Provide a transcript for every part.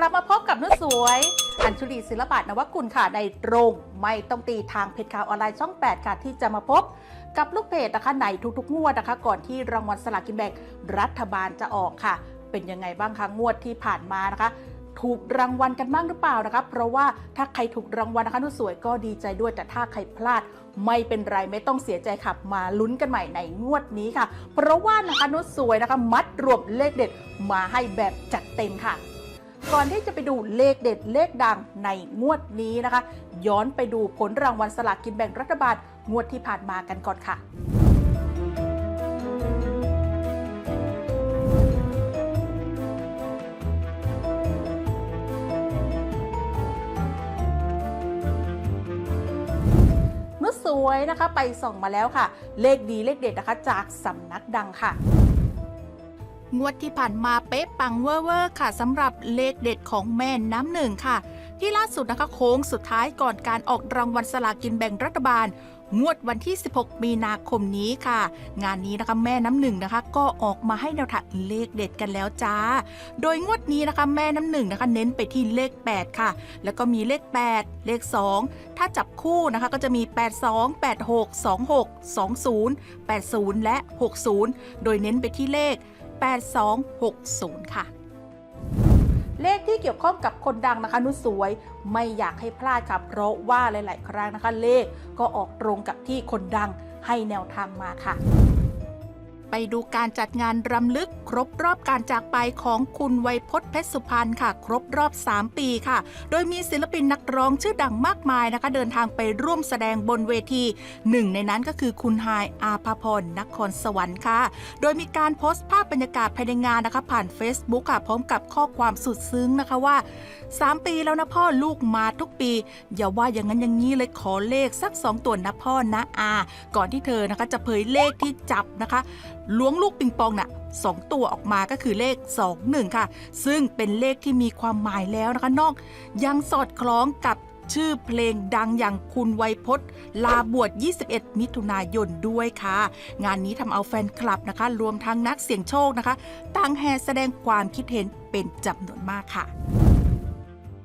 กลับมาพบกับนุชสวย อัญชุลีศิลปะนวกุลค่ะในตรงไม่ต้องตีทางเพจข่าวออนไลน์ช่อง 8 ค่ะ ที่จะมาพบกับลูกเพจนะคะในทุกๆ งวดนะคะ ก่อนที่รางวัลสลากกินแบ่งรัฐบาลจะออกค่ะ เป็นยังไงบ้างคะงวดที่ผ่านมานะคะถูกรางวัลกันบ้างหรือเปล่านะคะเพราะว่าถ้าใครถูกรางวัลนะคะนุชสวยก็ดีใจด้วย แต่ถ้าใครพลาดไม่เป็นไรไม่ต้องเสียใจค่ะ มาลุ้นกันใหม่ในงวดนี้ค่ะ เพราะว่านะคะนุชสวยนะคะ มัดรวมเลขเด็ดมาให้แบบจัดเต็มค่ะ ก่อนที่จะไปดูเลขเด็ดเลขดังในงวดนี้นะคะ ย้อนไปดูผลรางวัลสลากกินแบ่งรัฐบาลงวดที่ผ่านมากันก่อนค่ะนุสวยนะคะไปส่องมาแล้วค่ะ เลขดีเลขเด็ดนะคะจากสำนักดังค่ะ งวดที่ผ่านมาเป๊ะปังเวอร์เวอร์ค่ะสำหรับเลขเด็ดของแม่น้ำหนึ่งค่ะ ที่ล่าสุดนะคะโค้งสุดท้ายก่อนการออกรางวัลสลากินแบ่งรัฐบาล งวดวันที่ 16 มีนาคมนี้ค่ะ งานนี้นะคะแม่น้ำหนึ่งนะคะ ก็ออกมาให้แนวทางเลขเด็ดกันแล้วจ้า โดยงวดนี้นะคะแม่น้ำหนึ่งนะคะ เน้นไปที่เลข 8 ค่ะ แล้วก็มีเลข 8 เลข 2 ถ้าจับคู่นะคะก็จะมี 82 86 26 20 80 และ 60 โดยเน้นไปที่เลข 8260 ค่ะ เลขที่เกี่ยวข้องกับคนดังนะคะนุสวยไม่อยากให้พลาดค่ะ เพราะว่าหลาย ๆ ครั้งนะคะเลขก็ออกตรงกับที่คนดังให้แนวทางมาค่ะ ไปดูการจัดงานรำลึก ครบรอบการจากไปของคุณไวยพจน์เพชรสุพรรณค่ะ ครบรอบ 3 ปีค่ะ โดยมีศิลปินนักร้องชื่อดังมากมายนะคะ เดินทางไปร่วมแสดงบนเวทีหนึ่งในนั้นก็คือคุณไฮอาภพรนครสวรรค์ค่ะ โดยมีการโพสต์ภาพบรรยากาศภายในงานนะคะผ่าน Facebook ค่ะพร้อมกับข้อความสุดซึ้งนะคะว่า 3 ปีแล้วนะพ่อลูกมาทุกปี อย่าว่าอย่างนั้นอย่างนี้เลยขอเลขสัก 2 ตัวนะพ่อนะอาก่อนที่เธอนะคะจะเผยเลขที่จับนะคะ ล้วงลูกปิงปองน่ะสองตัวออกมาก็คือเลข 21 ค่ะ ซึ่งเป็นเลขที่มีความหมายแล้วนะคะนอก ยังสอดคล้องกับชื่อเพลงดังอย่างคุณไวยพจน์ ลาบวช 21 มิถุนายนด้วยค่ะ งานนี้ทำเอาแฟนคลับนะคะ รวมทั้งนักเสี่ยงโชคนะคะต่างแห่แสดงความคิดเห็นเป็นจำนวนมากค่ะ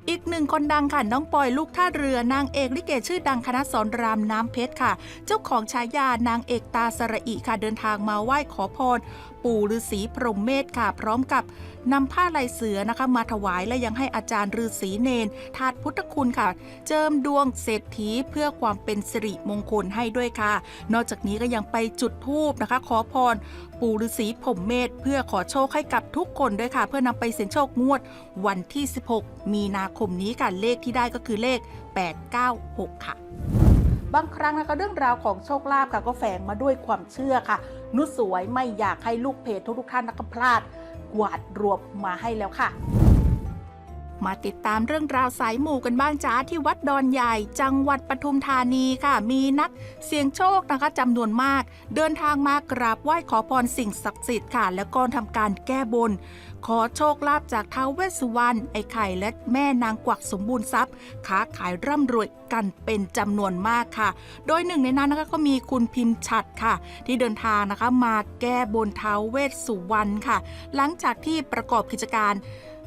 อีกหนึ่งคนดังค่ะน้องปอยลูกท่าเรือนางเอกลิเกชื่อดังคณะสอนรามน้ำเพชรค่ะ เจ้าของฉายานางเอกตาสระอิค่ะเดินทางมาไหว้ขอพร ปู่ฤาษีพรหมเมธค่ะ พร้อมกับนำผ้าลายเสือนะคะมาถวายและยังให้อาจารย์ฤาษีเนนทาดพุทธคุณค่ะ เจิมดวงเศรษฐีเพื่อความเป็นสิริมงคลให้ด้วยค่ะ นอกจากนี้ก็ยังไปจุดธูปนะคะ ขอพร ปู่ฤาษีพรหมเมธเพื่อขอโชคให้กับทุกคนด้วยค่ะ เพื่อนำไปเสี่ยงโชคงวดวันที่ 16 มีนาคมนี้ค่ะเลขที่ได้ก็คือเลข 896 ค่ะ บางครั้งนะคะเรื่องราวของโชคลาภค่ะก็แฝงมาด้วยความเชื่อค่ะ นุชสวยไม่อยากให้ลูกเพจทุกๆท่านนะคะพลาดกวาดรวบมาให้แล้วค่ะมาติดตามเรื่องราวสายหมู่กันบ้างจ้าที่วัดดอนใหญ่ จังหวัดปทุมธานีค่ะ มีนักเสี่ยงโชคนะคะจำนวนมาก เดินทางมากราบไหว้ขอพรสิ่งศักดิ์สิทธิ์ค่ะ แล้วก็ทำการแก้บน ขอโชคลาภจากท้าวเวสสุวรรณไอ้ไข่และแม่นางกวักสมบูรณ์ทรัพย์ค้าขายร่ำรวยกันเป็นจำนวนมากค่ะ โดยหนึ่งในนั้นนะคะก็มีคุณพิมพ์ฉัดค่ะ ที่เดินทางนะคะมาแก้บนท้าวเวสสุวรรณค่ะ หลังจากที่ประกอบกิจการ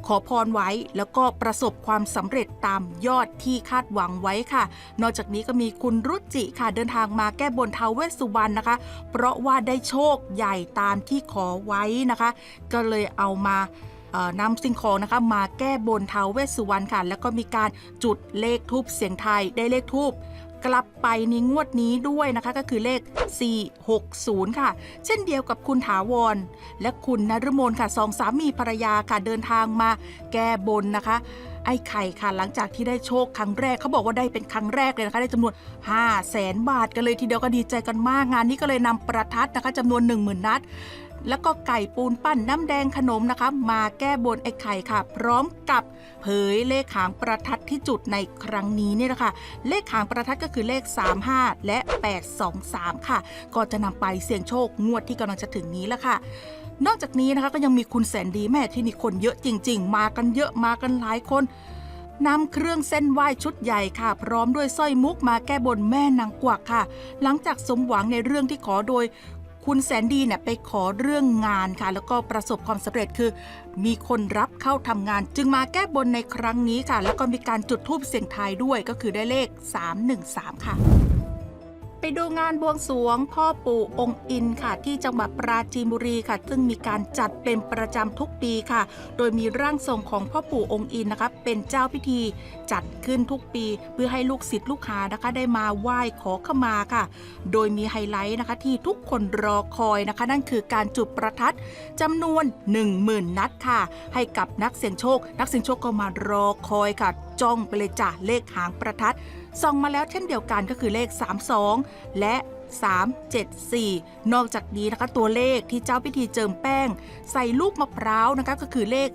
ขอพรไว้แล้วก็ประสบความสำเร็จตามยอดที่คาดหวังไว้ค่ะ นอกจากนี้ก็มีคุณรุจิค่ะเดินทางมาแก้บนทาวเวสสุวรรณนะคะ เพราะว่าได้โชคใหญ่ตามที่ขอไว้นะคะ ก็เลยเอามานำสิ่งของนะคะมาแก้บนทาวเวสสุวรรณค่ะ แล้วก็มีการจุดเลขทูบเสียงไทยได้เลขทูบ กลับไปในงวดนี้ด้วยนะคะก็คือเลข 460 ค่ะ เช่นเดียวกับคุณถาวร และคุณนรมนค่ะสองสามีภรรยาค่ะเดินทางมาแก้บนนะคะ ไอ้ไข่ค่ะ หลังจากที่ได้โชคครั้งแรกเขาบอกว่าได้เป็นครั้งแรกเลยนะคะได้จำนวน 5 0 0แสนบาทกันเลยทีเดียวก็ดีใจกันมากงานนี้ก็เลยนำประทัดนะคะจำนวน 10,000 นัดแล้วก็ไก่ปูนปั้นน้ำแดงขนมนะคะ มาแก้บนไอ้ไข่ค่ะ พร้อมกับเผยเลขหางประทัดที่จุดในครั้งนี้เนี่ยนะคะเลขหางประทัดก็คือเลข 35 และ 823 ค่ะ ก็จะนำไปเสี่ยงโชคงวดที่กำลังจะถึงนี้แล้วค่ะ นอกจากนี้นะคะก็ยังมีคุณแสนดีแม่ที่นี่คนเยอะจริง ๆ มากันเยอะมากันหลายคนนำเครื่องเส้นไหว้ชุดใหญ่ค่ะ พร้อมด้วยสร้อยมุกมาแก้บนแม่นางกวักค่ะ หลังจากสมหวังในเรื่องที่ขอโดย คุณแสนดีเนี่ยไปขอเรื่องงานค่ะ แล้วก็ประสบความสำเร็จคือ มีคนรับเข้าทำงาน จึงมาแก้บนในครั้งนี้ค่ะ แล้วก็มีการจุดธูปเสียงทายด้วยก็คือได้เลข 313 ค่ะ ไปดูงานบวงสวงพ่อปู่องค์อินค่ะ ที่จังหวัดปราจีนบุรีค่ะ ซึ่งมีการจัดเป็นประจำทุกปีค่ะ โดยมีร่างทรงของพ่อปู่องค์อินนะคะเป็นเจ้าพิธีจัดขึ้นทุกปี เพื่อให้ลูกศิษย์ลูกหานะคะ ได้มาไหว้ขอขมาค่ะ โดยมีไฮไลท์นะคะที่ทุกคนรอคอยนะคะ นั่นคือการจุดประทัดจำนวน 10,000 นัดค่ะ ให้กับนักเสี่ยงโชค นักเสี่ยงโชคก็มารอคอยค่ะ จ้องไปเลยจ้ะเลขหางประทัด ส่องมาแล้วเช่นเดียวกันก็คือเลข 32 และ 374 นอกจากนี้นะคะตัวเลขที่เจ้าพิธีเจิมแป้ง ใส่ลูกมะพร้าวนะคะก็คือเลข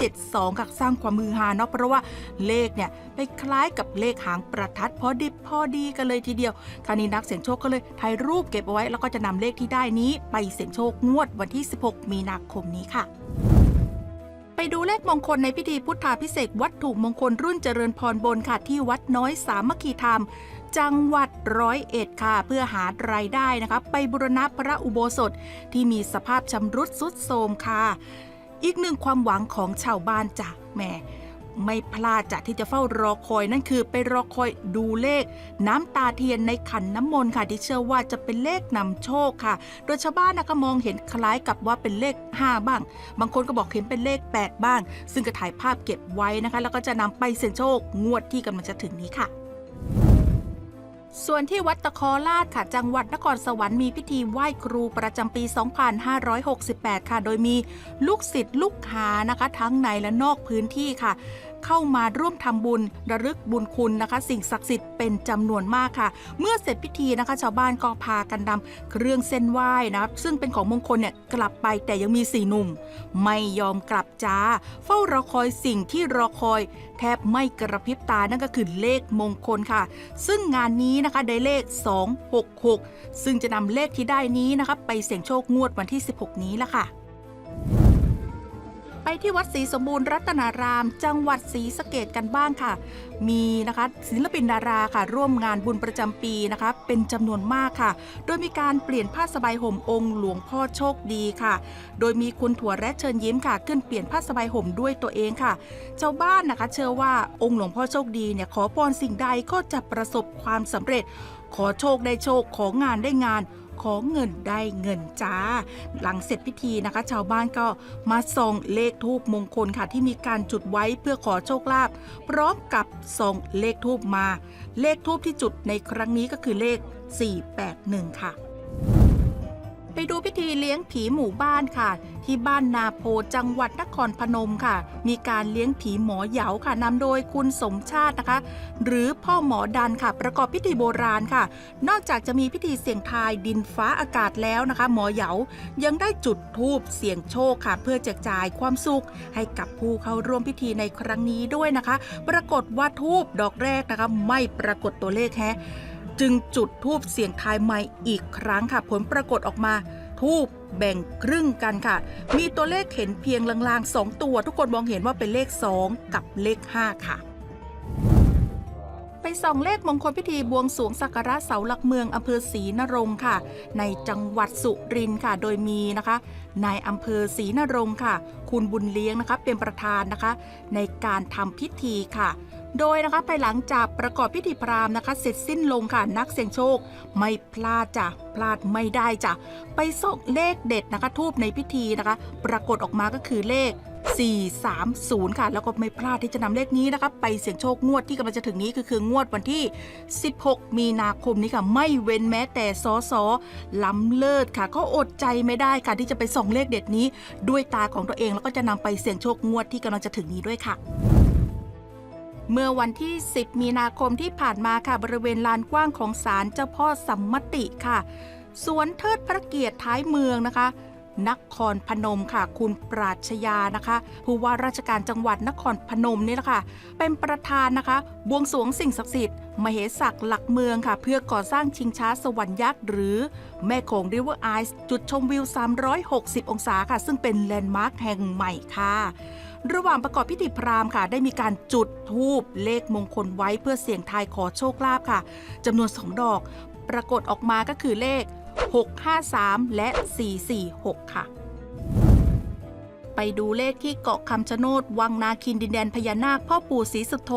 372ค่ะสร้างความมือฮาเนาะเพราะว่าเลขเนี่ยไปคล้ายกับเลขหางประทัดพอดิบพอดีกันเลยทีเดียวคราวนี้นักเสี่ยงโชคก็เลยถ่ายรูปเก็บเอาไว้ แล้วก็จะนำเลขที่ได้นี้ ไปเสี่ยงโชคงวดวันที่ 16 มีนาคมนี้ค่ะ ไปดูเลขมงคลในพิธีพุทธาพิเศษวัตถุมงคลรุ่นเจริญพรบนค่ะที่วัดน้อยสามัคคีธรรม จังหวัดร้อยเอ็ดค่ะ เพื่อหารายได้นะคะไปบุรณะพระอุโบสถที่มีสภาพชำรุดสุดโทรมค่ะ อีกหนึ่งความหวังของชาวบ้านจ้ะแหม่ ไม่พลาดจ้ะที่จะเฝ้ารอคอยนั่นคือไปรอคอยดูเลข น้ำตาเทียนในขันน้ำมนต์ค่ะ ที่เชื่อว่าจะเป็นเลขนำโชคค่ะ โดยชาวบ้านนะคะมองเห็นคล้ายกับว่าเป็นเลข 5 บ้าง บางคนก็บอกเห็นเป็นเลข 8 บ้าง ซึ่งก็ถ่ายภาพเก็บไว้นะคะ แล้วก็จะนำไปเสี่ยงโชคงวดที่กำลังจะถึงนี้ค่ะ ส่วนที่วัดตะคอลาดค่ะ จังหวัดนครสวรรค์มีพิธีไหว้ครูประจำปี 2568 ค่ะ โดยมีลูกศิษย์ลูกหานะคะ ทั้งในและนอกพื้นที่ค่ะ เข้ามาร่วมทำบุญระลึกบุญคุณนะคะ สิ่งศักดิ์สิทธิ์เป็นจำนวนมากค่ะ เมื่อเสร็จพิธีนะคะ ชาวบ้านก็พากันนำเครื่องเส้นไหว้นะครับซึ่งเป็นของมงคลเนี่ยกลับไปแต่ยังมีสี่หนุ่ม ไม่ยอมกลับจ้า เฝ้ารอคอยสิ่งที่รอคอย แทบไม่กระพริบตานั่นก็คือเลขมงคลค่ะ ซึ่งงานนี้นะคะได้เลข 266 ซึ่งจะนำเลขที่ได้นี้นะคะไปเสี่ยงโชคงวดวันที่ 16 นี้ละค่ะ ที่วัดศรีสมบูรณ์รัตนาราม จังหวัดศรีสะเกดกันบ้างค่ะ มีนะคะศิลปินดาราค่ะ ร่วมงานบุญประจำปีนะคะเป็นจำนวนมากค่ะ โดยมีการเปลี่ยนผ้าสบายห่มองค์หลวงพ่อโชคดีค่ะ โดยมีคุณถั่วและเชิญยิ้มค่ะ ขึ้นเปลี่ยนผ้าสบายห่มด้วยตัวเองค่ะชาวบ้านนะคะ เชื่อว่าองค์หลวงพ่อโชคดีเนี่ยขอพรสิ่งใดก็จะประสบความสำเร็จ ขอโชคได้โชคของานได้งาน ขอเงินได้เงินจ้า หลังเสร็จพิธีนะคะ ชาวบ้านก็มาส่องเลขทูบมงคลค่ะที่มีการจุดไว้เพื่อขอโชคลาภพร้อมกับส่องเลขทูบมา เลขทูบที่จุดในครั้งนี้ก็คือเลข 481 ค่ะ ดูพิธีเลี้ยงผีหมู่บ้านค่ะ ที่บ้านนาโพจังหวัดนครพนมค่ะ มีการเลี้ยงผีหมอเหยาค่ะนำโดยคุณสมชาตินะคะ หรือพ่อหมอดันค่ะ ประกอบพิธีโบราณค่ะ นอกจากจะมีพิธีเสี่ยงทายดินฟ้าอากาศแล้วนะคะ หมอเหยายังได้จุดธูปเสี่ยงโชคค่ะ เพื่อแจกจ่ายความสุข ให้กับผู้เข้าร่วมพิธีในครั้งนี้ด้วยนะคะ ปรากฏว่าธูปดอกแรกนะคะ ไม่ปรากฏตัวเลขแฮะ จึงจุดทูบเสียงทายใหม่อีกครั้งค่ะ ผลปรากฏออกมาทูบแบ่งครึ่งกันค่ะ มีตัวเลขเห็นเพียงลางๆ 2 ตัว ทุกคนมองเห็นว่าเป็นเลข 2 กับเลข 5 ค่ะ ไปส่องเลขมงคลพิธีบวงสวงสักการะเสาหลักเมืองอำเภอศรีนรงค์ค่ะ ในจังหวัดสุรินทร์ค่ะ โดยมีนะคะนายอำเภอศรีนรงค์ค่ะ คุณบุญเลี้ยงนะคะเป็นประธานนะคะ ในการทำพิธีค่ะ โดยนะคะภายหลังจากประกอบพิธีพราหมณ์นะคะ เสร็จสิ้นลงค่ะนักเสี่ยงโชค ไม่พลาดจ้ะพลาดไม่ได้จ้ะไปส่งเลขเด็ดนะคะทูบในพิธีนะคะ ปรากฏออกมาก็คือเลข430 ค่ะ แล้วก็ไม่พลาดที่จะนำเลขนี้นะคะไปเสี่ยงโชคงวดที่กำลังจะถึงนี้ก็คืองวดวันที่ 16 มีนาคมนี้ค่ะ ไม่เว้นแม้แต่สอสอล้ำเลิศค่ะ ก็อดใจไม่ได้ค่ะที่จะไปส่องเลขเด็ดนี้ ด้วยตาของตัวเองแล้วก็จะนำไปเสี่ยงโชคงวดที่กำลังจะถึงนี้ด้วยค่ะ เมื่อวันที่ 10 มีนาคมที่ผ่านมาค่ะบริเวณลานกว้างของศาลเจ้าพ่อสัมมติค่ะ สวนเทิดพระเกียรติท้ายเมืองนะคะนครพนมค่ะ คุณปราชญานะคะผู้ว่าราชการจังหวัดนครพนมนี่แหละค่ะ เป็นประธานนะคะ บวงสรวงสิ่งศักดิ์สิทธิ์มเหสักหลักเมืองค่ะ เพื่อก่อสร้างชิงช้าสวรรค์ยักษ์หรือแม่โขงริเวอร์ไอส์จุดชมวิว 360 องศาค่ะ ซึ่งเป็นแลนด์มาร์คแห่งใหม่ค่ะ ระหว่างประกอบพิธีพราหมณ์ค่ะ ได้มีการจุดธูปเลขมงคลไว้เพื่อเสี่ยงทายขอโชคลาภค่ะจำนวนสองดอก ปรากฏออกมาก็คือเลข 653 และ 446 ค่ะ ไปดูเลขที่เกาะคำชะโนด วังนาคินดินแดนพญานาคพ่อปู่ศรีสุโธ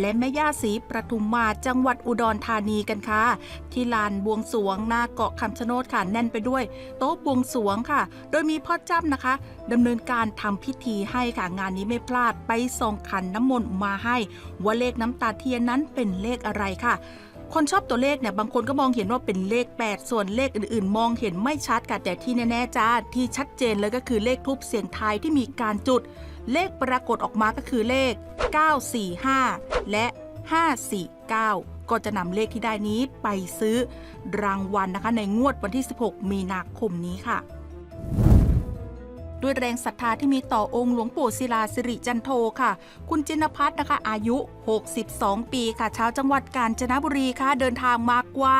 และแม่ย่าศรีประทุมมาจังหวัดอุดรธานีกันค่ะ ที่ลานบวงสวงหน้าเกาะคำชะโนดค่ะแน่นไปด้วย โต๊ะบวงสวงค่ะ โดยมีพ่อจ้ำนะคะดำเนินการทำพิธีให้ค่ะงานนี้ไม่พลาดไปส่องขันน้ำมนต์มาให้ ว่าเลขน้ำตาเทียนนั้นเป็นเลขอะไรค่ะ คนชอบตัวเลขเนี่ยบางคนก็มองเห็นว่าเป็นเลข 8 ส่วนเลขอื่นๆ มองเห็นไม่ชัดค่ะแต่ที่แน่ๆจ้าที่ชัดเจนเลยก็คือเลขทูปเสียงทายที่มีการจุด เลขปรากฏออกมาก็คือเลข 945 และ 549ก็จะนำเลขที่ได้นี้ไปซื้อรางวัลนะคะในงวดวันที่ 16 มีนาคมนี้ค่ะ ด้วยแรงศรัทธาที่มีต่อองค์หลวงปู่ศิลาสิริจันโทค่ะ คุณจินพัฒน์นะคะ อายุ 62 ปีค่ะชาวจังหวัดกาญจนบุรีค่ะ เดินทางมากว่า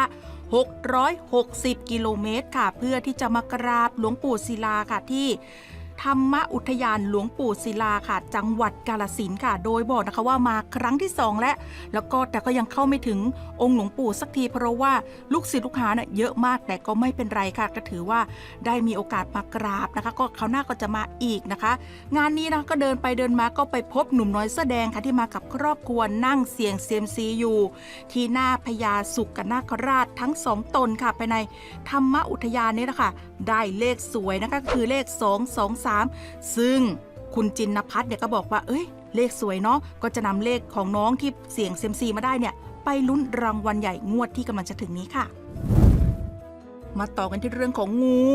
660 กิโลเมตรค่ะ เพื่อที่จะมากราบหลวงปู่ศิลาค่ะที่ ธรรมอุทยานหลวงปู่ศิลาค่ะ จังหวัดกาลสินค่ะ โดยบอกนะคะว่ามาครั้งที่สองแล้วแล้วก็แต่ก็ยังเข้าไม่ถึงองค์หลวงปู่สักที เพราะว่าลูกศิษย์ลูกหาเนี่ยเยอะมากแต่ก็ไม่เป็นไรค่ะก็ถือว่าได้มีโอกาสมากราบนะคะ ก็คราวหน้าก็จะมาอีกนะคะ งานนี้นะก็เดินไปเดินมาก็ไปพบหนุ่มน้อยเสื้อแดงค่ะที่มากับครอบครัวนั่งเสียงเซียมซีอยู่ที่หน้าพญาสุกนาคราชทั้งสองตนค่ะภายในธรรมอุทยานนี้นะคะได้เลขสวยนะคะคือเลข 223 ซึ่งคุณจินนพัฒน์เนี่ยก็บอกว่า เอ้ย เลขสวยเนาะก็จะนำเลขของน้องที่เสี่ยงเซยมซีมาได้เนี่ย ไปลุ้นรางวัลใหญ่งวดที่กำลังจะถึงนี้ค่ะ มาต่อกันที่เรื่องของงู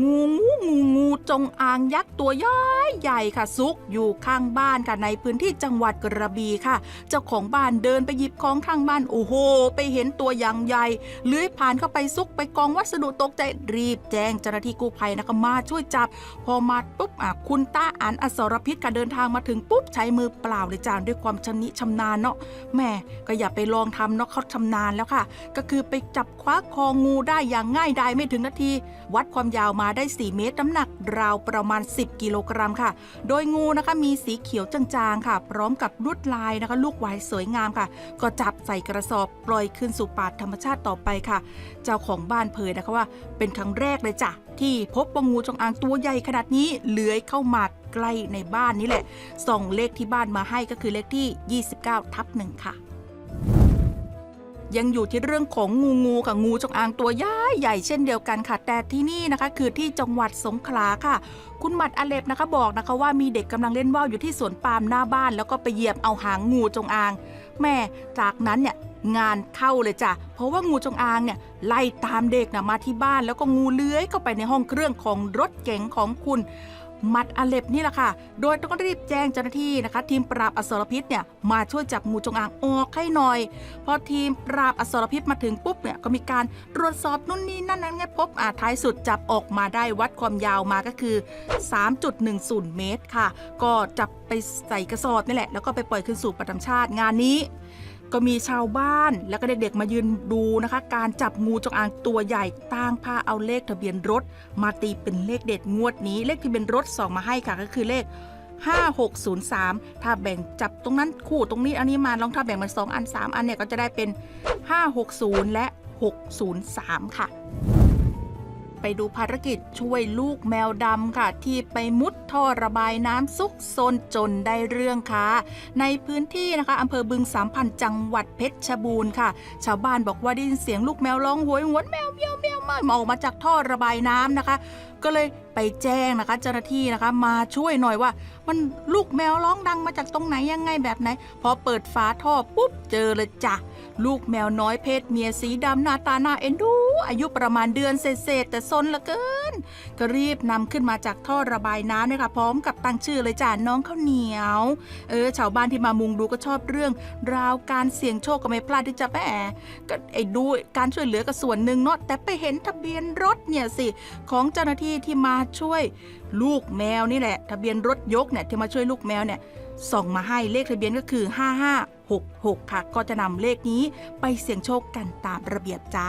งูงูงูงูจงอางยักษ์ตัวย้ายใหญ่ค่ะซุกอยู่ข้างบ้านค่ะในพื้นที่จังหวัดกระบี่ค่ะ เจ้าของบ้านเดินไปหยิบของข้างบ้านโอ้โห ไปเห็นตัวอย่างใหญ่เลื้อยผ่านเข้าไปซุกไปกองวัสดุตกใจรีบแจ้งเจ้าหน้าที่กู้ภัยนะคะมาช่วยจับ พอมาปุ๊บอะคุณต้าอ่านอสรพิษค่ะเดินทางมาถึงปุ๊บใช้มือเปล่าเลยจานด้วยความชำนิชำนาญเนาะแม่ก็อย่าไปลองทำเนาะเขาชำนาญแล้วค่ะ ก็คือไปจับคว้าคองูได้อย่างง่ายดายไม่ถึงนาที วัดความยาวมาได้ 4 เมตรน้ำหนักราวประมาณ 10 กิโลกรัมค่ะ โดยงูนะคะมีสีเขียวจางๆค่ะ พร้อมกับลวดลายนะคะ ลูกไว้สวยงามค่ะ ก็จับใส่กระสอบปล่อยคืนสู่ป่าธรรมชาติต่อไปค่ะ เจ้าของบ้านเผยนะคะว่า เป็นครั้งแรกเลยจ้ะที่พบว่างูจงอางตัวใหญ่ขนาดนี้เลื้อยเข้ามาใกล้ในบ้านนี่แหละส่องเลขที่บ้านมาให้ก็คือเลขที่ 29ทับหนึ่งค่ะ ยังอยู่ที่เรื่องของงูงูกับงูจงอางตัวใหญ่ใหญ่เช่นเดียวกันค่ะ แต่ที่นี่นะคะ คือที่จังหวัดสงขลาค่ะ คุณหมัดอเลบนะคะบอกนะคะว่ามีเด็กกำลังเล่นว่าวอยู่ที่สวนปาล์มหน้าบ้าน แล้วก็ไปเหยียบเอาหางงูจงอางแม่จากนั้นเนี่ยงานเข้าเลยจ้ะ เพราะว่างูจงอางเนี่ยไล่ตามเด็กนะมาที่บ้าน แล้วก็งูเลื้อยเข้าไปในห้องเครื่องของรถเก๋งของคุณ มัดอเลบนี่แหละค่ะ โดยต้องรีบแจ้งเจ้าหน้าที่นะคะ ทีมปราบอสรพิษเนี่ยมาช่วยจับงูจงอางออกให้หน่อย พอทีมปราบอสรพิษมาถึงปุ๊บเนี่ยก็มีการตรวจสอบนู่นนี่นั่นนั้นไงพบอาท้ายสุดจับออกมาได้วัดความยาวมาก็คือ 3.10 เมตรค่ะ ก็จับไปใส่กระสอบนี่แหละ แล้วก็ไปปล่อยคืนสู่ประธรรมชาติงานนี้ ก็มีชาวบ้านแล้วก็เด็กๆมายืนดูนะคะ การจับงูจงอางตัวใหญ่ต่างพาเอาเลขทะเบียนรถ มาตีเป็นเลขเด็ดงวดนี้ เลขทะเบียนรถส่องมาให้ค่ะก็คือเลข5603 ถ้าแบ่งจับตรงนั้นคู่ตรงนี้อันนี้มาลองถ้าแบ่งเป็น2อัน 3 อันเนี่ยก็จะได้เป็น 560 และ 603 ค่ะ ไปดูภารกิจช่วยลูกแมวดำค่ะ ที่ไปมุดท่อระบายน้ำซุกซนจนได้เรื่องค่ะ ในพื้นที่นะคะอำเภอบึงสามพันจังหวัดเพชรบูรณ์ค่ะ ชาวบ้านบอกว่าได้ยินเสียงลูกแมวร้องโหยหวนแมวเมียวเมียวมาออกมาจากท่อระบายน้ำนะคะ ก็เลย ไปแจ้งนะคะเจ้าหน้าที่นะคะ มาช่วยหน่อยว่า มันลูกแมวร้องดังมาจากตรงไหนยังไงแบบไหน พอเปิดฝาท่อปุ๊บเจอเลยจ้ะลูกแมวน้อยเพศเมียสีดำหน้าตาหน้าเอ็นดู อายุประมาณเดือนเศษแต่ซนเหลือเกิน ก็รีบนำขึ้นมาจากท่อระบายน้ำนี่ยค่ะพร้อมกับตั้งชื่อเลยจ้ะน้องข้าวเหนียว เออชาวบ้านที่มามุงดูก็ชอบเรื่อง ราวการเสี่ยงโชคก็ไม่พลาดที่จะแหมก็ไอ้ดูการช่วยเหลือก็ส่วนหนึ่งเนาะแต่ไปเห็นทะเบียนรถเนี่ยสิของเจ้าหน้าที่ที่มาช่วยลูกแมวนี่แหละ ทะเบียนรถยกเนี่ยที่มาช่วยลูกแมวเนี่ยส่งมาให้เลขทะเบียนก็คือ 5566 ค่ะ ก็จะนำเลขนี้ไปเสี่ยงโชคกันตามระเบียบจ้า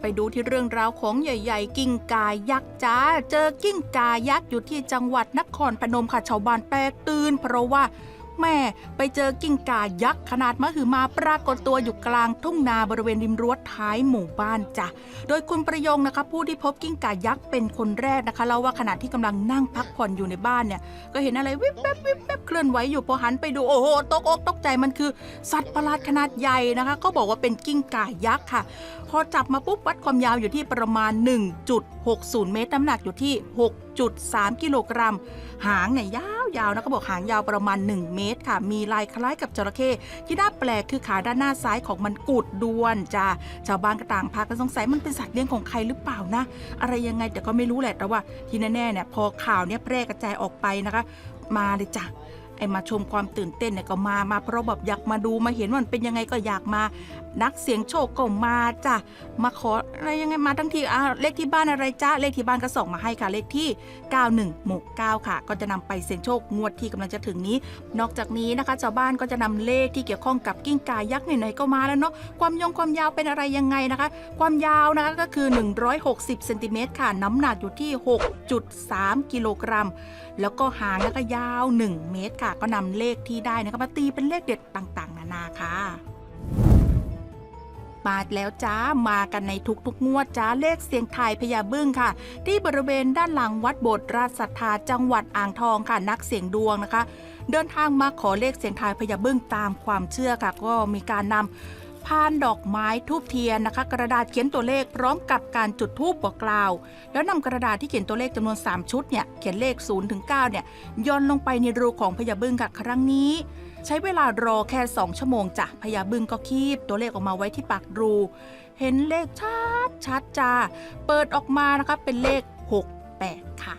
ไปดูที่เรื่องราวของใหญ่ ๆ กิ้งกายักษ์จ้า เจอกิ้งกายักษ์อยู่ที่จังหวัดนครพนมค่ะชาวบ้านแตกตื่นเพราะว่า แม่ไปเจอกิ้งก่ายักษ์ขนาดมหึมาปรากฏตัวอยู่กลางทุ่งนาบริเวณริมรั้วท้ายหมู่บ้านจ้ะ โดยคุณประยงนะคะ ผู้ที่พบกิ้งก่ายักษ์เป็นคนแรกนะคะเล่าว่าขณะที่กำลังนั่งพักผ่อนอยู่ในบ้านเนี่ย ก็เห็นอะไรวิบแวบวิบแวบเคลื่อนไหวอยู่พอหันไปดูโอ้โหตกอกตกใจมันคือ สัตว์ประหลาดขนาดใหญ่นะคะ ก็บอกว่าเป็นกิ้งก่ายักษ์ค่ะ พอจับมาปุ๊บวัดความยาวอยู่ที่ประมาณ 1.60 เมตรน้ำหนักอยู่ที่ 6.3กิโลกรัม หางเนี่ยยาวๆนะก็บอกหางยาวประมาณ 1 เมตรค่ะ มีลายคล้ายกับจระเข้ที่น่าแปลกคือขาด้านหน้าซ้ายของมันกุดด้วนจ้าชาวบ้านก็ต่างพากันสงสัยมันเป็นสัตว์เลี้ยงของใครหรือเปล่านะ อะไรยังไงแต่ก็ไม่รู้แหละแต่ว่าที่แน่ๆเนี่ยพอข่าวเนี่ยแพร่กระจายออกไปนะคะ มาเลยจ้ะไอมาชมความตื่นเต้นเนี่ยก็มา มาเพราะแบบอยากมาดูมาเห็นว่ามันเป็นยังไงก็อยากมา นักเสียงโชคก็มาจ้ะมาขออะไรยังไงมาทั้งทีอ่าเลขที่บ้านอะไรจ้าเลขที่บ้านก็ส่งมาให้ค่ะเลขที่ 91หมู่9ค่ะ ก็จะนำไปเสี่ยงโชคงวดที่กำลังจะถึงนี้ นอกจากนี้นะคะชาวบ้านก็จะนำเลขที่เกี่ยวข้องกับกิ้งก่ายักษ์ไหนๆก็มาแล้วเนาะความยงความยาวเป็นอะไรยังไงนะคะ ความยาวนะคะก็คือ 160เซนติเมตรค่ะน้ำหนักอยู่ที่ 6.3 กิโลกรัมแล้วก็หางนะคะยาว 1 เมตรค่ะ ก็นำเลขที่ได้นะคะมาตีเป็นเลขเด็ดต่างๆ นานาค่ะ มาแล้วจ้ามากันในทุกๆงวดจ้าเลขเสียงไทายพญาบึ้งค่ะ ที่บริเวณด้านหลังวัดโบสถ์ราชศรัทธาจังหวัดอ่างทองค่ะนักเสียงดวงนะคะ เดินทางมาขอเลขเสียงทายพญาบึ้งตามความเชื่อค่ะ ก็มีการนำพานดอกไม้ทูบเทียนนะคะ กระดาษเขียนตัวเลขพร้อมกับการจุดธูปบอกกล่าว แล้วนำกระดาษที่เขียนตัวเลขจำนวน 3 ชุดเนี่ยเขียนเลข0ถึง9เนี่ยย่อนลงไปในรูของพญาบึ้งค่ะครั้งนี้ ใช้เวลารอแค่ 2 ชั่วโมงจ้ะพญาบึ้งก็คีบตัวเลขออกมาไว้ที่ปากรู เห็นเลขชัดชัดจ้าเปิดออกมานะคะเป็นเลข 68 ค่ะ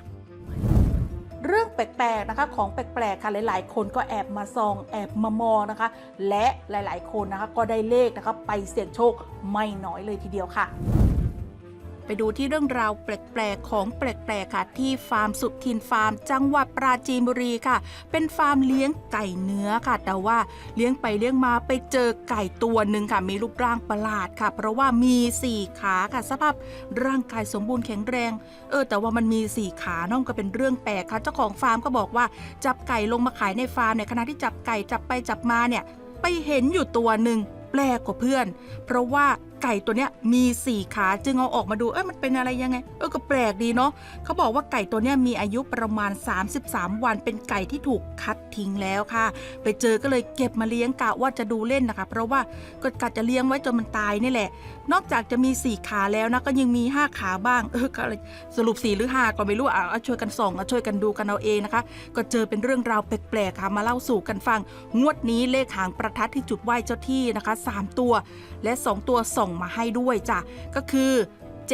เรื่องแปลกๆนะคะของแปลกๆค่ะหลายๆ คนก็แอบมาซองแอบมามองนะคะ และหลายๆ คนนะคะก็ได้เลขนะคะไปเสี่ยงโชคไม่น้อยเลยทีเดียวค่ะ ไปดูที่เรื่องราวแปลกๆ ของแปลกๆ ค่ะ ที่ฟาร์มสุทินฟาร์ม จังหวัดปราจีนบุรีค่ะ เป็นฟาร์มเลี้ยงไก่เนื้อค่ะ แต่ว่าเลี้ยงไปเลี้ยงมาไปเจอไก่ตัวหนึ่งค่ะ มีรูปร่างประหลาดค่ะ เพราะว่ามีสี่ขาค่ะสภาพร่างกายสมบูรณ์แข็งแรง เออแต่ว่ามันมีสี่ขาน้องก็เป็นเรื่องแปลกค่ะเจ้าของฟาร์มก็บอกว่าจับไก่ลงมาขายในฟาร์มเนี่ยขณะที่จับไก่จับไปจับมาเนี่ยไปเห็นอยู่ตัวหนึ่งแปลกกว่าเพื่อน เพราะว่า ไก่ตัวเนี้ยมีสี่ขาจึงเอาออกมาดูเอ้ยมันเป็นอะไรยังไง เออก็แปลกดีเนาะเขาบอกว่าไก่ตัวเนี้ยมีอายุประมาณ 33 วัน เป็นไก่ที่ถูกคัดทิ้งแล้วค่ะ ไปเจอก็เลยเก็บมาเลี้ยงกะว่าจะดูเล่นนะคะ เพราะว่าก็กะจะเลี้ยงไว้จนมันตายนี่แหละ นอกจากจะมีสี่ขาแล้วนะก็ยังมีห้าขาบ้างเออก็เลยสรุปสี่หรือห้าก็ไม่รู้อะเอาช่วยกันส่องเอาช่วยกันดูกันเอาเองนะคะ ก็เจอเป็นเรื่องราวแปลกๆค่ะมาเล่าสู่กันฟัง งวดนี้เลขหางประทัดที่จุดไหว้เจ้าที่นะคะ 3 ตัว และ 2 ตัวส่งมาให้ด้วยจ้ะ ก็คือ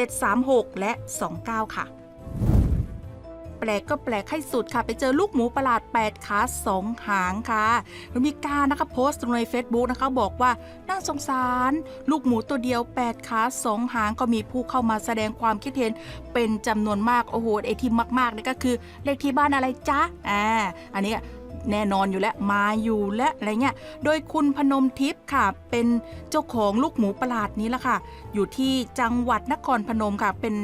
736 และ 29 ค่ะแปลกก็แปลกให้สุดค่ะ ไปเจอลูกหมูประหลาด 8 ขา 2 หางค่ะแล้วมีการนะคะโพสต์ลงใน Facebook นะคะ บอกว่าน่าสงสาร ลูกหมูตัวเดียว 8 ขา 2 หางก็มีผู้เข้ามาแสดงความคิดเห็นเป็นจำนวนมาก โอ้โหไอที่มากๆนี่ก็คือ เลขที่บ้านอะไรจ๊ะอ่าอันนี้ แน่นอนอยู่แล้วมาอยู่และอะไรเงี้ย โดยคุณพนมทิพย์ค่ะ เป็นเจ้าของลูกหมูประหลาดนี้ละค่ะ อยู่ที่จังหวัดนครพนมค่ะ เป็น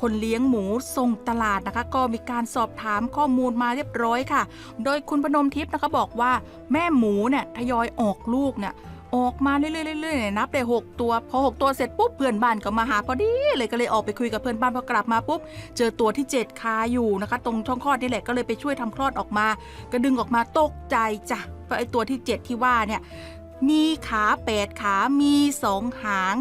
คนเลี้ยงหมูส่งตลาดนะคะ ก็มีการสอบถามข้อมูลมาเรียบร้อยค่ะ โดยคุณพนมทิพย์นะคะบอกว่าแม่หมูเนี่ยทยอยออกลูกเนี่ย ออกมาเรื่อยๆเรื่อยๆนี่ยนับได้หกตัว พอหกตัวเสร็จปุ๊บเพื่อนบ้านก็มาหาพอดีเลยก็เลยออกไปคุยกับเพื่อนบ้านพอกลับมาปุ๊บเจอตัวที่เจ็ดคาอยู่นะคะ ตรงช่องคลอดนี่แหละก็เลยไปช่วยทำคลอดออกมา ก็ดึงออกมาตกใจจ้ะเพราะไอ้ตัวที่เจ็ดที่ว่าเนี่ยมีขาแปดขา มีสองหาง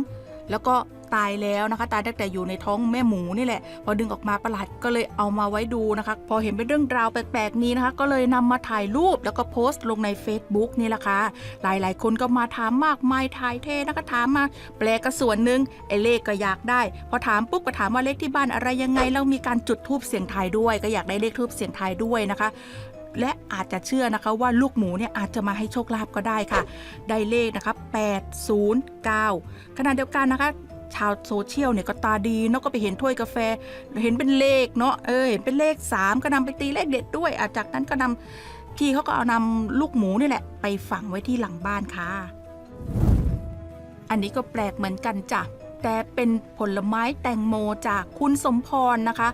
แล้วก็ ตายแล้วนะคะ ตายตั้งแต่อยู่ในท้องแม่หมูนี่แหละ พอดึงออกมาประหลาดก็เลยเอามาไว้ดูนะคะ พอเห็นเป็นเรื่องราวแปลกๆนี้นะคะ ก็เลยนำมาถ่ายรูปแล้วก็โพสต์ลงใน Facebook นี่แหละค่ะหลายๆ คนก็มาถามมากมายถ่ายเทนะคะถามมา แปลก็ส่วนหนึ่งไอ้เลขก็อยากได้ พอถามปุ๊บก็ถามว่าเลขที่บ้านอะไรยังไงแล้วมีการจุดทูบเสียงทายด้วย ก็อยากได้เลขทูบเสียงทายด้วยนะคะและอาจจะเชื่อนะคะว่าลูกหมูเนี่ยอาจจะมาให้โชคลาภก็ได้ค่ะ ได้เลขนะคะ809 ขณะเดียวกันนะคะ ชาวโซเชียลเนี่ยก็ตาดีเนาะก็ไปเห็นถ้วยกาแฟ เห็นเป็นเลขเนาะเออเห็นเป็นเลข 3 ก็นำไปตีเลขเด็ดด้วยอาจากนั้นก็นำพี่เขาก็เอานำลูกหมูนี่แหละ ไปฝังไว้ที่หลังบ้านค่ะ อันนี้ก็แปลกเหมือนกันจ้ะแต่เป็นผลไม้แตงโมจากคุณสมพรนะคะ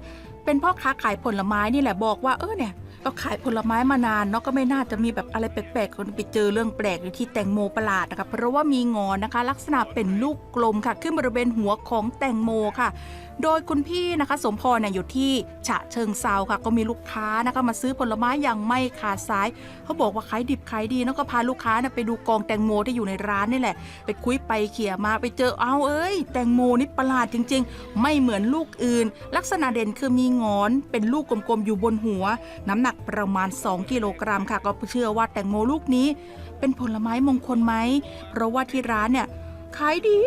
เป็นพ่อค้าขายผลไม้นี่แหละบอกว่าเออเนี่ย ก็ขายผลไม้มานานเนาะก็ไม่น่าจะมีแบบอะไรแปลกๆคนไปเจอเรื่องแปลกอยู่ที่แตงโมประหลาดนะคะเพราะว่ามีงอนนะคะ ลักษณะเป็นลูกกลมค่ะ ขึ้นบริเวณหัวของแตงโมค่ะ โดยคุณพี่นะคะ สมพรเนี่ยอยู่ที่ฉะเชิงเซาค่ะ ก็มีลูกค้านะคะมาซื้อผลไม้อย่างไม่ขาดสาย เขาบอกว่าขายดิบขายดีแล้วก็พาลูกค้านี่ยไปดูกองแตงโมที่อยู่ในร้านนี่แหละ ไปคุยไปเขี่ยมาไปเจอเอาเอ้ย แตงโมนี่ประหลาดจริง ๆ ไม่เหมือนลูกอื่น ลักษณะเด่นคือมีงอนเป็นลูกกลมๆอยู่บนหัว น้ำหนักประมาณ 2 กิโลกรัมค่ะ ก็เชื่อว่าแตงโมลูกนี้ เป็นผลไม้มงคลไหมเพราะว่าที่ร้านเนี่ย ขายดี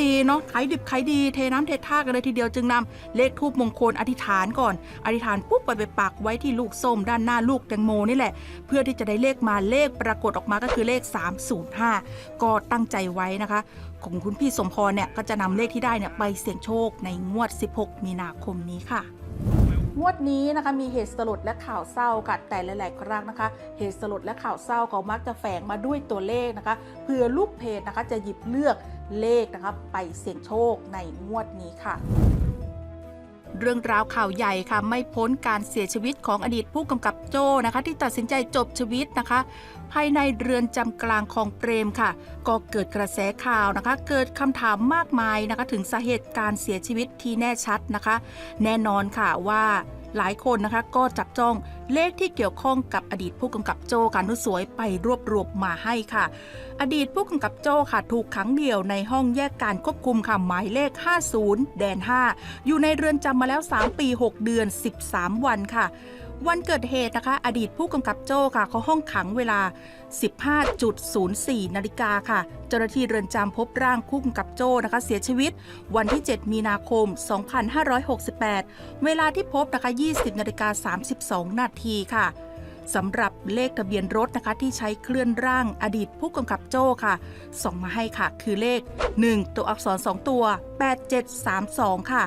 ดีเนาะขายดิบขายดีเทน้ำเทท่ากันเลยทีเดียวจึงนำเลขทูบมงคลอธิษฐานก่อน อธิษฐานปุ๊บไปไปปักไว้ที่ลูกส้มด้านหน้าลูกแตงโมนี่แหละ เพื่อที่จะได้เลขมาเลขปรากฏออกมาก็คือเลข 305 ก็ตั้งใจไว้นะคะ ของคุณพี่สมพรเนี่ยก็จะนำเลขที่ได้เนี่ยไปเสี่ยงโชคในงวด 16 มีนาคมนี้ค่ะงวดนี้นะคะมีเหตุสลดและข่าวเศร้าค่ะแต่หลาย ๆ ครั้งนะคะ เหตุสลดและข่าวเศร้าก็มักจะแฝงมาด้วยตัวเลขนะคะเพื่อลูกเพจนะคะจะหยิบเลือก เลขนะคะไปเสี่ยงโชคในงวดนี้ค่ะเรื่องราวข่าวใหญ่ค่ะไม่พ้นการเสียชีวิตของอดีตผู้กำกับโจ้นะคะ ที่ตัดสินใจจบชีวิตนะคะ ภายในเรือนจำกลางคลองเปรมค่ะ ก็เกิดกระแสข่าวนะคะ เกิดคำถามมากมายนะคะ ถึงสาเหตุการเสียชีวิตที่แน่ชัดนะคะ แน่นอนค่ะว่า หลายคนนะคะก็จับจ้องเลขที่เกี่ยวข้องกับอดีตผู้กำกับโจการนุสวยไปรวบรวมมาให้ค่ะ อดีตผู้กำกับโจค่ะถูกขังเดี่ยวในห้องแยกการควบคุมค่ะหมายเลข 50 แดน 5 อยู่ในเรือนจำมาแล้ว 3 ปี 6 เดือน 13 วันค่ะ วันเกิดเหตุนะคะ อดีตผู้กำกับโจ้ค่ะเขาห้องขังเวลา 15.04 นาฬิกาค่ะ เจ้าหน้าที่เรือนจำพบร่างผู้กำกับโจ้นะคะ เสียชีวิต วันที่ 7 มีนาคม 2568 เวลาที่พบนะคะ 20 นาฬิกา 32 นาทีค่ะสำหรับเลขทะเบียนรถนะคะที่ใช้เคลื่อนร่างอดีตผู้กำกับโจ้ค่ะ ส่งมาให้ค่ะ คือเลข 1 ตัวอักษร 2 ตัว 8732 ค่ะ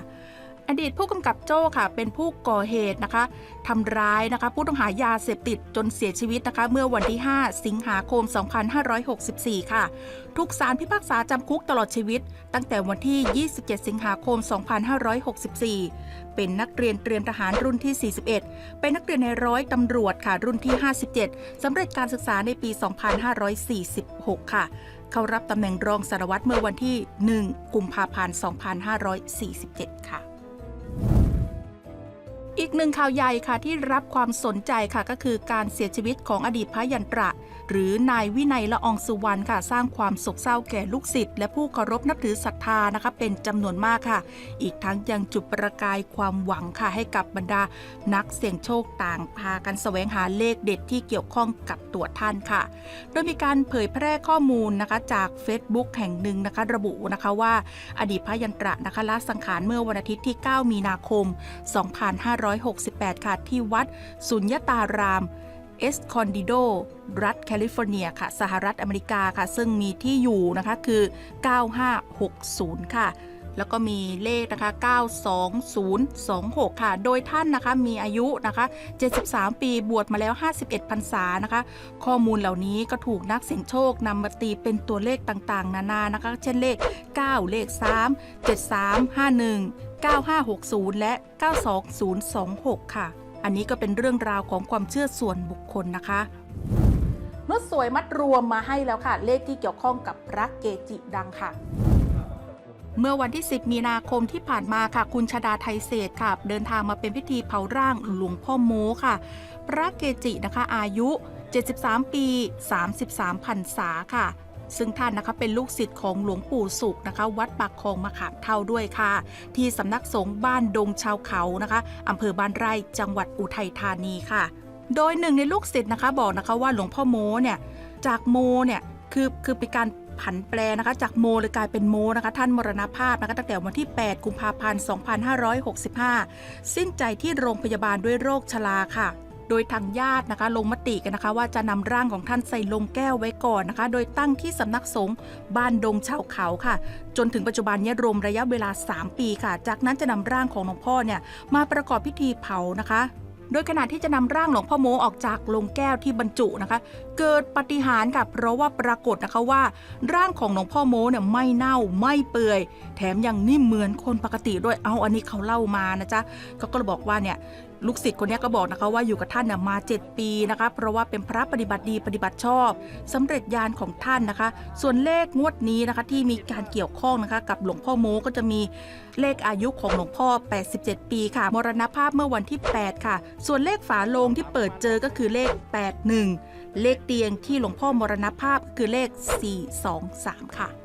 อดีตผู้กำกับโจ้ค่ะ เป็นผู้ก่อเหตุนะคะทำร้ายนะคะ ผู้ต้องหายาเสพติดจนเสียชีวิตนะคะ เมื่อวันที่ 5 สิงหาคม 2564 ค่ะ ถูกศาลพิพากษาจำคุกตลอดชีวิต ตั้งแต่วันที่ 27 สิงหาคม 2564 เป็นนักเรียนเตรียมทหารรุ่นที่ 41 เป็นนักเรียนในร้อยตำรวจค่ะ รุ่นที่ 57สำเร็จการศึกษาในปี 2546 ค่ะเข้ารับตำแหน่งรองสารวัตรเมื่อวันที่ 1 กุมภาพันธ์ 2547 ค่ะ อีกหนึ่งข่าวใหญ่ค่ะที่รับความสนใจค่ะก็คือการเสียชีวิตของอดีตพระยันตระหรือนายวินัยละอองสุวรรณค่ะ สร้างความโศกเศร้าแก่ลูกศิษย์และผู้เคารพนับถือศรัทธานะคะเป็นจำนวนมากค่ะ อีกทั้งยังจุดประกายความหวังค่ะให้กับบรรดานักเสี่ยงโชคต่างพากันแสวงหาเลขเด็ดที่เกี่ยวข้องกับตัวท่านค่ะ โดยมีการเผยแพร่ข้อมูลนะคะจาก Facebook แห่งหนึ่งนะคะระบุนะคะว่าอดีตพระยันตระนะคะละสังขารเมื่อวันอาทิตย์ที่ 9 มีนาคม 2568 ค่ะ ที่วัดสุญญตาราม เอสคอนดิโด รัฐแคลิฟอร์เนียค่ะ สหรัฐอเมริกาค่ะ ซึ่งมีที่อยู่นะคะคือ 9560 ค่ะ แล้วก็มีเลขนะคะ 92026 ค่ะ โดยท่านนะคะมีอายุนะคะ 73 ปีบวชมาแล้ว 51พรรษานะคะ ข้อมูลเหล่านี้ก็ถูกนักเสี่ยงโชคนำมาตีเป็นตัวเลขต่างๆ นานานะคะ เช่นเลข 9 เลข 3 73 51 9560 และ 92026 ค่ะ อันนี้ก็เป็นเรื่องราวของความเชื่อส่วนบุคคลนะคะนุชสวยมัดรวมมาให้แล้วค่ะ เลขที่เกี่ยวข้องกับพระเกจิดังค่ะ เมื่อวันที่ 10 มีนาคมที่ผ่านมาค่ะ คุณชดาไทยเศษค่ะ เดินทางมาเป็นพิธีเผาร่างหลวงพ่อโมค่ะ พระเกจินะคะอายุ 73 ปี 33พรรษาค่ะ ซึ่งท่านนะคะเป็นลูกศิษย์ของหลวงปู่สุขนะคะ วัดปากคลองมะขามเท่าด้วยค่ะ ที่สำนักสงฆ์บ้านดงชาวเขานะคะอำเภอบ้านไร่จังหวัดอุทัยธานีค่ะ โดยหนึ่งในลูกศิษย์นะคะบอกนะคะว่าหลวงพ่อโมเนี่ยจากโมเนี่ยคือคือเป็นการผันแปรนะคะจากโมเลยกลายเป็นโมนะคะท่านมรณภาพนะคะตั้งแต่วันที่ 8 กุมภาพันธ์ 2565 สิ้นใจที่โรงพยาบาลด้วยโรคชราค่ะ ดยทางญาตินะคะลงมติกันนะคะ ว่าจะนำร่างของท่านใส่ลงแก้วไว้ก่อนนะคะ โดยตั้งที่สำนักสงฆ์บ้านดงชาวเขาค่ะ จนถึงปัจจุบันเนี้รวมระยะเวลา 3 ปีค่ะ จากนั้นจะนำร่างของหลวงพ่อเนี่ยมาประกอบพิธีเผานะคะโดยขณะที่จะนำร่างหลวงพ่อโมออกจากโลงแก้วที่บรรจุนะคะ เกิดปาฏิหารค่ะเพราะว่าปรากฏนะคะว่า ร่างของหลวงพ่อโมเนี่ยไม่เน่าไม่เปื่อย แถมยังนิ่มเหมือนคนปกติด้วยเอาอันนี้เขาเล่ามานะจ๊ะเขาก็บอกว่าเนี่ย ลูกศิษย์คนนี้ก็บอกนะคะว่าอยู่กับท่านมา 7 ปีนะคะเพราะว่าเป็นพระปฏิบัติดีปฏิบัติชอบสำเร็จญาณของท่านนะคะ ส่วนเลขงวดนี้นะคะที่มีการเกี่ยวข้องนะคะกับหลวงพ่อโมก็จะมีเลขอายุของหลวงพ่อ 87 ปีค่ะ มรณภาพเมื่อวันที่ 8 ค่ะ ส่วนเลขฝาโลงที่เปิดเจอก็คือเลข 81 เลขเตียงที่หลวงพ่อมรณภาพก็คือเลข 423 ค่ะ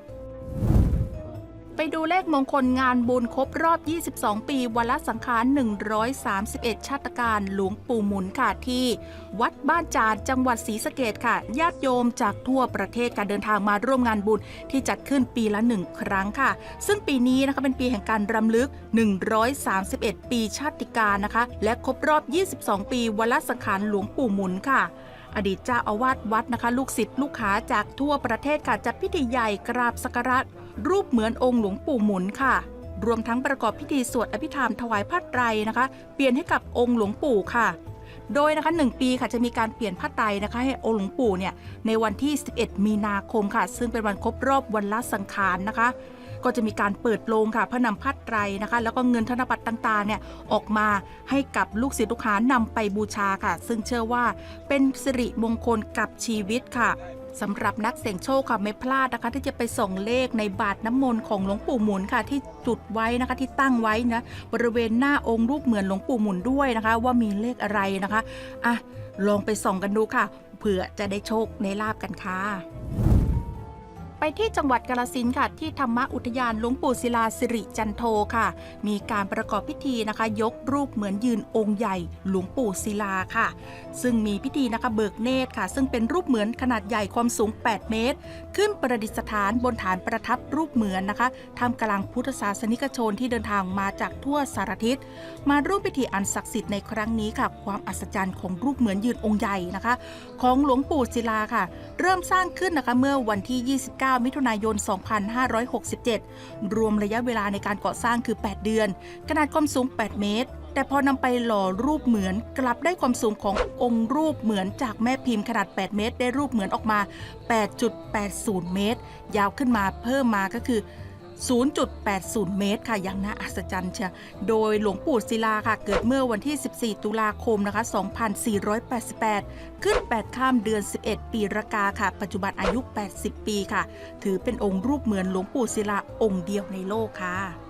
ไปดูเลขมงคลงานบุญครบรอบ 22 ปีวันละสังขาร 131 ชาติการหลวงปู่หมุนค่ะที่ วัดบ้านจานจังหวัดศรีสะเกดค่ะ ญาติโยมจากทั่วประเทศการเดินทางมาร่วมงานบุญที่จัดขึ้นปีละหนึ่งครั้งค่ะ ซึ่งปีนี้นะคะเป็นปีแห่งการรำลึก 131 ปีชาติการนะคะ และครบรอบ 22 ปีวันละสังขารหลวงปู่หมุนค่ะอดีตเจ้าอาวาสวัดนะคะ ลูกศิษย์ลูกหาจากทั่วประเทศค่ะจัดพิธีใหญ่กราบสักการะ รูปเหมือนองค์หลวงปู่หมุนค่ะ รวมทั้งประกอบพิธีสวดอภิธรรมถวายผ้าไตรนะคะ เปลี่ยนให้กับองค์หลวงปู่ค่ะ โดยนะคะ1ปีค่ะจะมีการเปลี่ยนผ้าไตรนะคะให้องค์หลวงปู่เนี่ยในวันที่ 11 มีนาคมค่ะ ซึ่งเป็นวันครบรอบวันละสังขารนะคะ ก็จะมีการเปิดโลงค่ะเพื่อนำผ้าไตรนะคะ แล้วก็เงินธนบัตรต่างๆเนี่ยออกมาให้กับลูกศิษย์ลูกหานำไปบูชาค่ะ ซึ่งเชื่อว่าเป็นสิริมงคลกับชีวิตค่ะ สำหรับนักเสี่ยงโชคค่ะไม่พลาดนะคะ ที่จะไปส่องเลขในบาทน้ำมนต์ของหลวงปู่หมุนค่ะ ที่จุดไว้นะคะที่ตั้งไว้นะบริเวณหน้าองค์รูปเหมือนหลวงปู่หมุนด้วยนะคะ ว่ามีเลขอะไรนะคะอะลองไปส่องกันดูค่ะ เผื่อจะได้โชคในลาบกันค่ะ ไปที่จังหวัดกาลสินค่ะ ที่ธรรมอุทยานหลวงปู่ศิลาสิริจันโทค่ะ มีการประกอบพิธีนะคะ ยกรูปเหมือนยืนองค์ใหญ่หลวงปู่ศิลาค่ะ ซึ่งมีพิธีนะคะเบิกเนตรค่ะ ซึ่งเป็นรูปเหมือนขนาดใหญ่ความสูง 8 เมตร ขึ้นประดิษฐานบนฐานประทับรูปเหมือนนะคะทำกลางพุทธศาสนิกชนที่เดินทางมาจากทั่วสารทิศมาร่วมพิธีอันศักดิ์สิทธิ์ในครั้งนี้ค่ะ ความอัศจรรย์ของรูปเหมือนยืนองค์ใหญ่นะคะ ของหลวงปู่ศิลาค่ะ เริ่มสร้างขึ้นนะคะเมื่อวันที่ 29มิถุนายน 2567 รวมระยะเวลาในการก่อสร้างคือ 8 เดือน ขนาดความสูง 8 เมตร แต่พอนำไปหล่อรูปเหมือนกลับได้ความสูงขององค์รูปเหมือนจากแม่พิมพ์ขนาด 8 เมตร ได้รูปเหมือนออกมา 8.80 เมตร ยาวขึ้นมาเพิ่มมาก็คือ 0.80 เมตรค่ะ อย่างน่าอัศจรรย์เชียวโดยหลวงปู่ศิลาค่ะ เกิดเมื่อวันที่ 14 ตุลาคมนะคะ 2488 ขึ้น 8 ข้ามเดือน 11 ปีรากาค่ะ ปัจจุบันอายุ 80 ปีค่ะ ถือเป็นองค์รูปเหมือนหลวงปู่ศิลาองค์เดียวในโลกค่ะ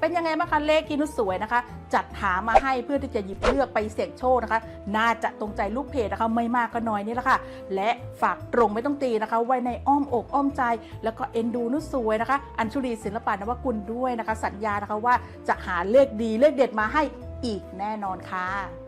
เป็นยังไงบ้างคะเลขที่นุชสวยนะคะ จัดหามาให้เพื่อที่จะหยิบเลือกไปเสี่ยงโชคนะคะ น่าจะตรงใจลูกเพจนะคะไม่มากก็น้อยนี่แหละค่ะ และฝากตรงไม่ต้องตีนะคะ ไว้ในอ้อมอกอ้อมใจ แล้วก็เอ็นดูนุชสวยนะคะ อัญชุลีศิลปะนวกุลด้วยนะคะ สัญญานะคะว่าจะหาเลขดีเลขเด็ดมาให้อีกแน่นอนค่ะ